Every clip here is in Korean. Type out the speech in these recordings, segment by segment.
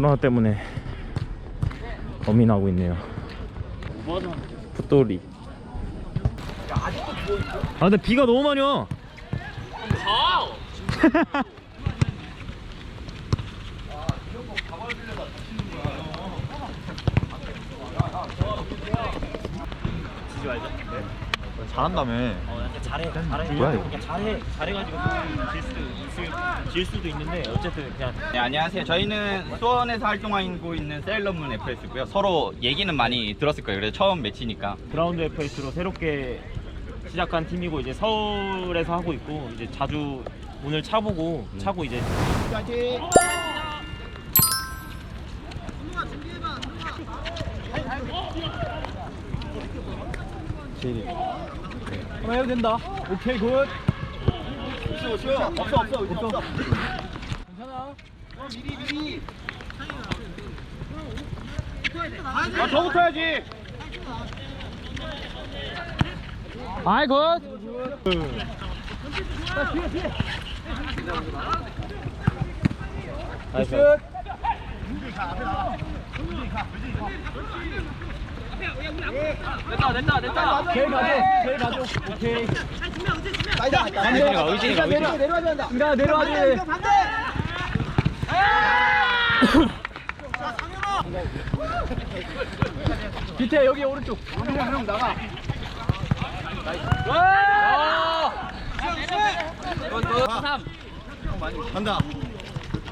코로나 때문에 고민하고 있네요. 풋돌이. 아 근데 비가 너무 많이 와. 잘한다며. 어, 약간 잘해, 잘해. 뭐야, 이거? 그냥 잘해, 잘해가지고 질 수도 있을, 질 수도 있는데 어쨌든 그냥 네, 안녕하세요. 저희는 수원에서 활동하고 있는 셀럽문 FS고요. 서로 얘기는 많이 들었을 거예요. 그래서 처음 매치니까. 그라운드 FS로 새롭게 시작한 팀이고 이제 서울에서 하고 있고 이제 자주 오늘 차보고 차고 이제 한번 해도 된다. 오케이, 굿. 없어, 없어. 없어, 없어. 없어. 괜찮아. 미리, 미리. 아, 저부터 해야지. 아이, 굿. 나이스. 됐다, 됐다, 됐다. 제일 가져, 제일 가져. 오케이. 의진이가, 의진이가, 의진이가. 내려와야 된다. 나 내려와야지. 밑에 여기 오른쪽. 형, 형 나가. 간다.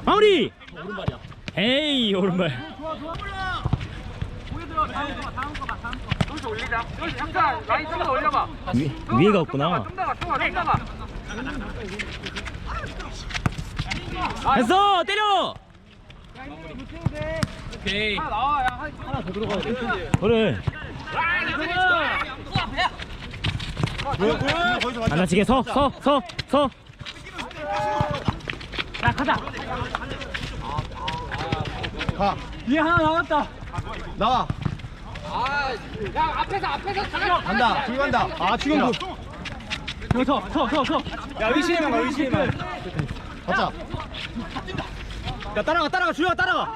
마무리. 에이 오른발. 위, 위에가 없구나. 됐어 때려. 오케이. 하나 더 들어가야 돼. 그래. 안 다치게 서, 서, 서, 서. 자, 가자. 가. 위에 하나 나왔다. 나와. 간다. 줄 간다. 아, 지금 그. 여기 서, 서, 서, 서. 야, 의심해만 가, 의심해만. 가자. 야, 따라가, 따라가, 주영아, 따라가.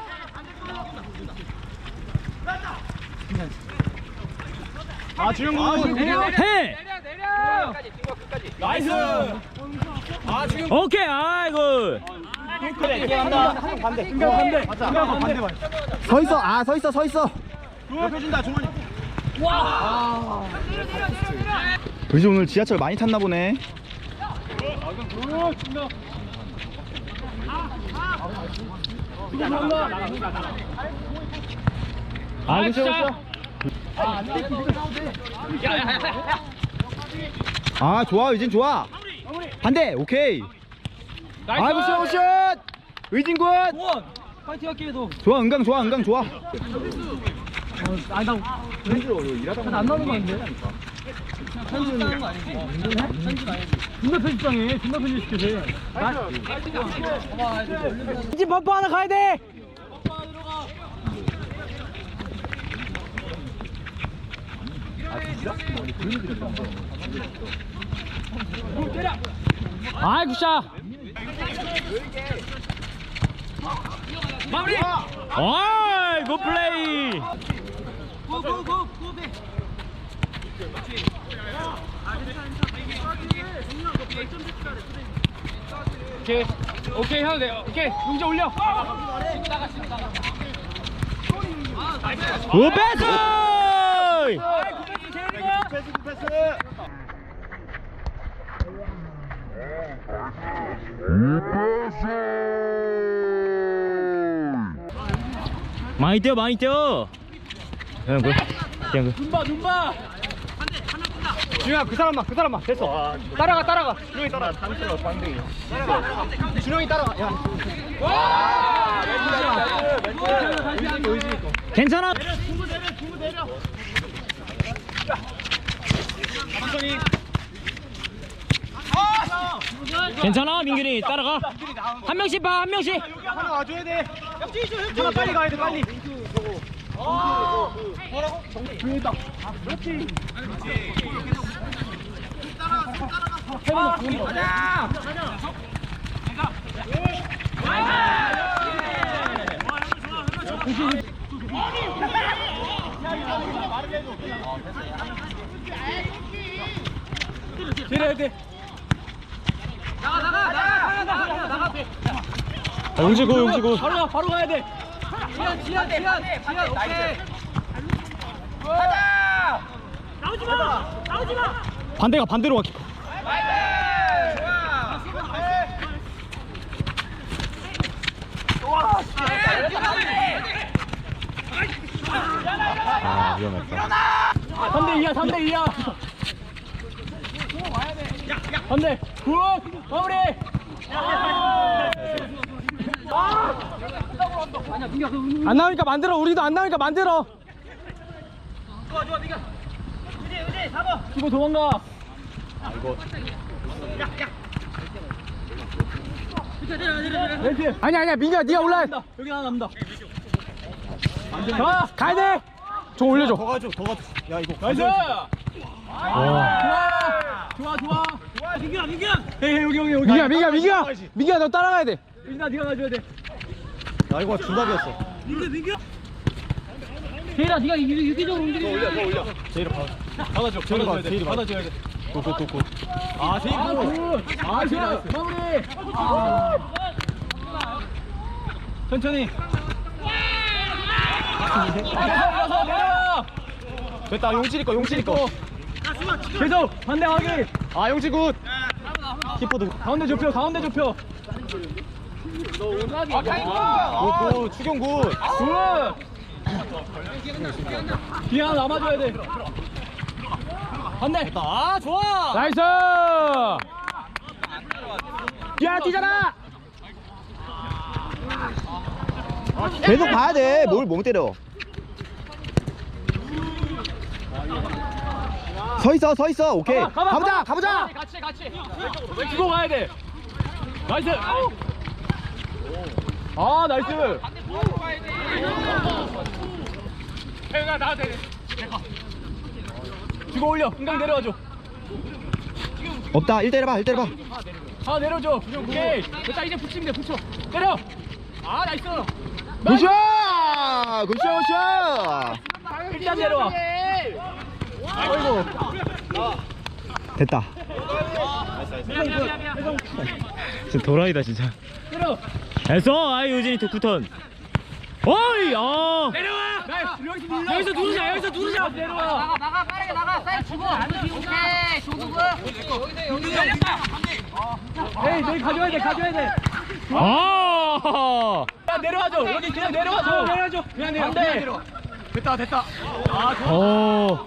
아, 주영 군. 해. 나이스. 아, 지금. 오케이, 아이고. 그래, 이게 간다. 반대. 인간 반대. 맞자. 인간 반대. 서 있어 아 서 있어 서 있어 옆에 준다, 종원이. 그지 오늘 지하철 많이 탔나 보네. 아이고, 진짜. 아 좋아 의진 좋아. 반대 오케이. 아이고 굿샷 굿샷 의진 굿. 원. 파이팅 할게, 도 좋아 은강 좋아 은강 좋아 아니, 나. 일하다가 안 나오는 거 아닌데? 편집하는 거 아니지? 존나 편집장해. 존나 편집시켜서. 이제 버프 하나 가야 돼! 아이, 굿샷. 마무리. 아이, 굿 플레이. 오케이. 오케이, 해도 돼. 오케이. 용재 올려. 굿 패스. 많이 뛰어, 많이 뛰어. 그냥 그, 그냥 그. 눈봐, 눈봐! 준영아, 그 사람만, 그 사람만. 됐어. 따라가, 따라가. 준영이 따라가. 당스러워, 방댕이. 준영이 따라가. 야. 와! 의지, 의지. 괜찮아. 천천히. 괜찮아, 민균이 따라가. 한 명씩 봐, 한 명씩. 하나 와줘야 돼. 하나 빨리 가야 돼, 빨리. 뭐라고? 정답. 그렇지. 따라가, 따라가. 가자. 때려야 돼. 아, 용지고 용지고 바로 가, 바로 가야 돼. 반대가 반대로 가 키퍼 아. 위험했다. 3대 2야, 3대 2야. 3대 굿! 마무리! 안 나오니까 만들어. 우리도 안 나오니까 만들어. 좋아, 좋아, 민규. 의지, 의지, 4번. 기고 도망가. 멘트. 아니 아니야 민규야 네가 올라. 여기 하나 남다. 가 가야 돼. 좀 올려줘. 더 가줘 더 가줘. 야 이거. 나이스. 좋아 좋아 좋아. 좋아 민규야 민규야. 에이 여기 여기 여기. 민규야 민규야 민규야. 민규야 너 따라가야 돼. 민규야 네가 가줘야 돼. 야 이거 중답이었어 제일아 네가 유기적으로 움직여. 올려 더 올려. 제일아 받아줘. 받아줘야 돼. 받아줘야 돼. 굿굿굿. 아 제일 굿. 아 제일 마무리. 아. 천천히. 올라서 내려와. 됐다 용칠이 거 용칠이 거 계속 반대 확인. 아 용치 굿 키퍼도 가운데 좁혀. 가운데 좁혀. 굿 굿 추경 굿 굿. 뒤에 하나 남아줘야 돼. 반대. 아 좋아. 나이스. 야 뛰잖아. 계속 봐야 돼 뭘 못 때려 서 있어 서 있어 오케이 가봐, 가봐, 가보자. 가보자 같이 같이. 주고 가야 돼. 나이스. 아 나이스. 태윤아 나한테. 주고 올려. 은강 내려와줘. 없다 1 때려봐 1 때려봐 아 내려줘. 오케이. 됐다 이제 붙이면 돼. 붙여. 때려. 아 나이스. 굿샷 굿샷 굿샷 일단 내려와. 아이고. 됐다 진짜 도라이다 진짜. 됐어 아이 유진이 독구턴 어이 아 내려와. 여기서 누르자. 여기서 누르자. 내려와. 나가 나가 빠르게 나가 사이 주고 오케이 조국은 에이 너희 가져야 돼. 가져야 돼. 아야 내려와줘. 여기 그냥 내려와줘. 내려와줘. 그냥 내려. 반대. 됐다 됐다. 아 좋아. 오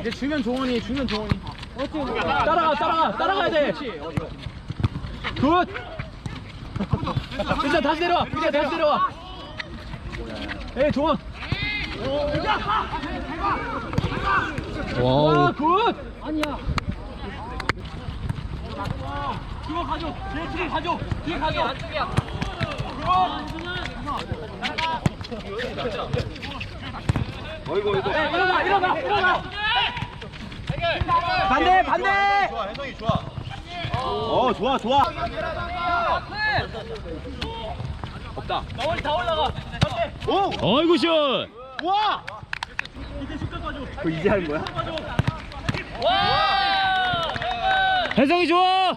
이제 주면 종원이 주면 종원이. 따라가 따라가 따라가야 돼. 굿. 진짜 다시 내려와. 진짜 다시 내려와. 에이 종원. 와 굿. 아니야. 이거 가져. 뒤에 뒤에 가져. 뒤에 가져. 안쪽이야. 어이구 어이구. 일어나 일어나 일어나. 반대 반대. 어 좋아 좋아 나올 다 올라가. 반대. 오 어이구 슛 와! 그거 이제 하는 거야? 혜성이 좋아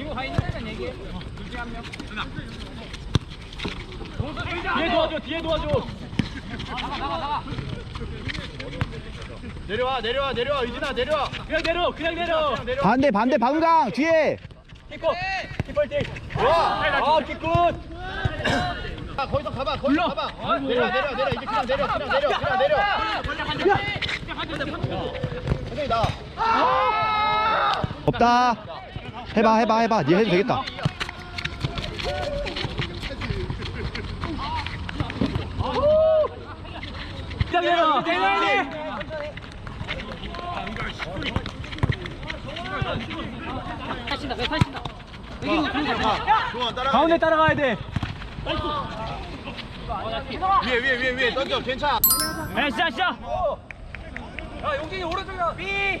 지금 가 있는 애는 얘기해. 둘 중에 한 명. 뒤에 도와줘. 뒤에 도와줘. 내려와 내려와 내려와 유진아 내려와 그냥 내려. 그냥 내려. 반대 반대 박은강 뒤에 키퍼. 키퍼 팅. 아 키굿. 아, 거기서 가봐 거기서. 가봐. 내려 내려 내려 이제 그냥 내려 그냥 내려 그냥 내려 선생님 나와 없다 해봐 해봐 해봐. 니 해도 되겠다. 왜 가운데 따라가야 돼. 야 시작 시작. 이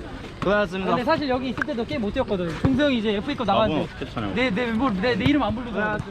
근데 사실 여기 있을 때도 게임 못 뛰었거든. 종수 형이 이제 FA컵 나갔는데 내, 내, 뭐, 내, 내 이름 안 부르더라고